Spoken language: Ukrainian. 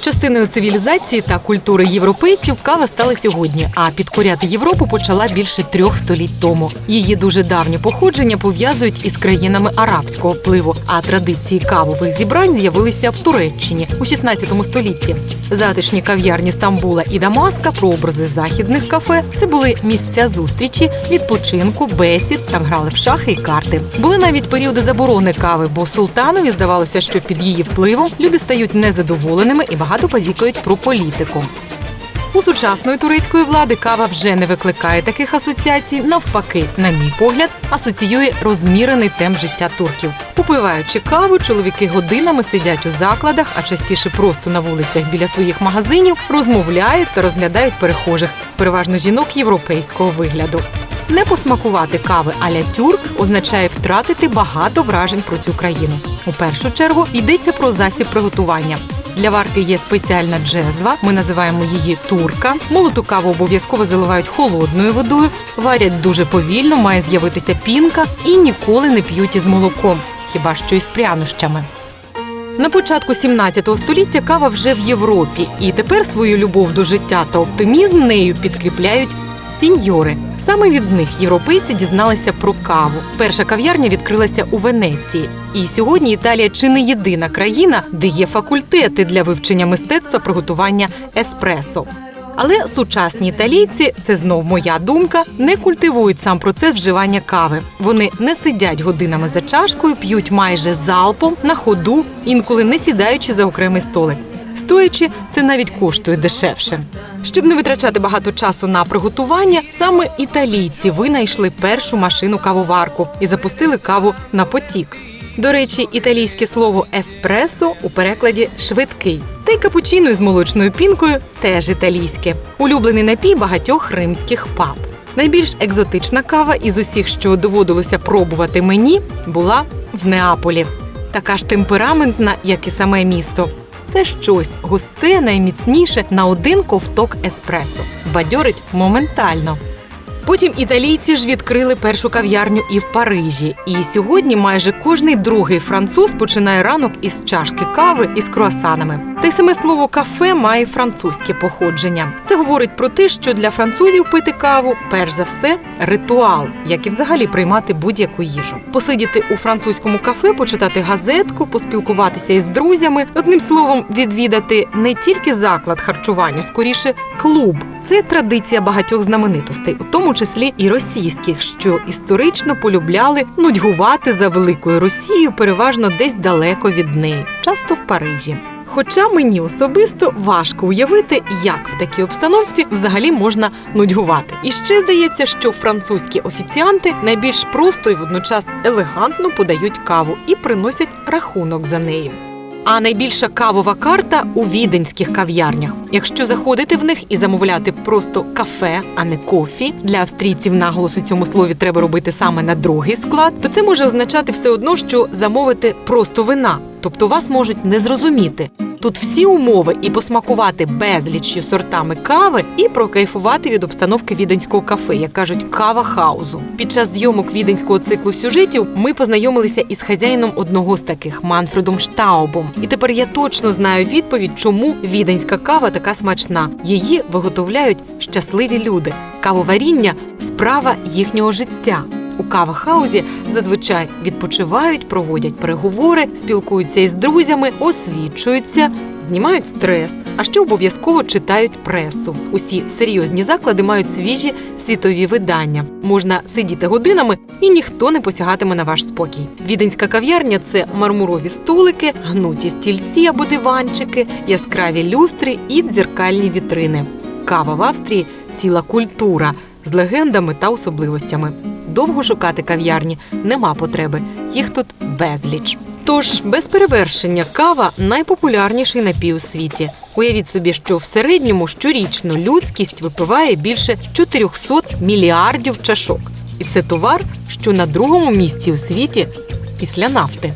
Частиною цивілізації та культури європейців кава стала сьогодні, а підкоряти Європу почала більше трьох століть тому. Її дуже давнє походження пов'язують із країнами арабського впливу, а традиції кавових зібрань з'явилися в Туреччині у 16 столітті. Затишні кав'ярні Стамбула і Дамаска, прообрази західних кафе. Це були місця зустрічі, відпочинку, бесід, там грали в шахи і карти. Були навіть періоди заборони кави, бо султанові здавалося, що під її впливом люди стають незадоволеними і багато позікують про політику. У сучасної турецької влади кава вже не викликає таких асоціацій. Навпаки, на мій погляд, асоціює розмірений темп життя турків. Попиваючи каву, чоловіки годинами сидять у закладах, а частіше просто на вулицях біля своїх магазинів, розмовляють та розглядають перехожих, переважно жінок європейського вигляду. Не посмакувати кави аля тюрк означає втратити багато вражень про цю країну. У першу чергу йдеться про засіб приготування. Для варки є спеціальна джезва, ми називаємо її турка. Молоту каву обов'язково заливають холодною водою, варять дуже повільно, має з'явитися пінка і ніколи не п'ють із молоком, хіба що із прянощами. На початку 17 століття кава вже в Європі, і тепер свою любов до життя та оптимізм нею підкріпляють сіньори. Саме від них європейці дізналися про каву. Перша кав'ярня відкрилася у Венеції. І сьогодні Італія чи не єдина країна, де є факультети для вивчення мистецтва приготування еспресо. Але сучасні італійці, це знов моя думка, не культивують сам процес вживання кави. Вони не сидять годинами за чашкою, п'ють майже залпом на ходу, інколи не сідаючи за окремий столик. Стоячи, це навіть коштує дешевше. Щоб не витрачати багато часу на приготування, саме італійці винайшли першу машину кавоварку і запустили каву на потік. До речі, італійське слово еспресо у перекладі швидкий. Та й капучино з молочною пінкою теж італійське. Улюблений напій багатьох римських пап. Найбільш екзотична кава із усіх, що доводилося пробувати мені, була в Неаполі. Така ж темпераментна, як і саме місто. Це щось густе, найміцніше на один ковток еспресо. Бадьорить моментально. Потім італійці ж відкрили першу кав'ярню і в Парижі. І сьогодні майже кожний другий француз починає ранок із чашки кави із круасанами. Та й саме слово кафе має французьке походження. Це говорить про те, що для французів пити каву перш за все ритуал, як і взагалі приймати будь-яку їжу. Посидіти у французькому кафе, почитати газетку, поспілкуватися із друзями. Одним словом, відвідати не тільки заклад харчування, скоріше клуб. Це традиція багатьох знаменитостей, у тому числі і російських, що історично полюбляли нудьгувати за великою Росією, переважно десь далеко від неї, часто в Парижі. Хоча мені особисто важко уявити, як в такій обстановці взагалі можна нудьгувати. І ще здається, що французькі офіціанти найбільш просто і водночас елегантно подають каву і приносять рахунок за неї. А найбільша кавова карта у віденських кав'ярнях. Якщо заходити в них і замовляти просто кафе, а не кофі, для австрійців наголос у цьому слові треба робити саме на другий склад, то це може означати все одно, що замовити просто вина, тобто вас можуть не зрозуміти. Тут всі умови і посмакувати безліччю сортами кави, і прокайфувати від обстановки віденського кафе, як кажуть, кава хаузу. Під час зйомок віденського циклу сюжетів ми познайомилися із хазяїном одного з таких Манфредом Штаубом. І тепер я точно знаю відповідь, чому віденська кава така смачна. Її виготовляють щасливі люди. Кавоваріння справа їхнього життя. У кава-хаузі зазвичай відпочивають, проводять переговори, спілкуються із друзями, освічуються, знімають стрес, а ще обов'язково читають пресу. Усі серйозні заклади мають свіжі світові видання. Можна сидіти годинами і ніхто не посягатиме на ваш спокій. Віденська кав'ярня це мармурові столики, гнуті стільці або диванчики, яскраві люстри і дзеркальні вітрини. Кава в Австрії ціла культура з легендами та особливостями. Довго шукати кав'ярні нема потреби, їх тут безліч. Тож, без перевершення, кава найпопулярніший напій у світі. Уявіть собі, що в середньому щорічно людськість випиває більше 400 мільярдів чашок. І це товар, що на другому місці у світі після нафти.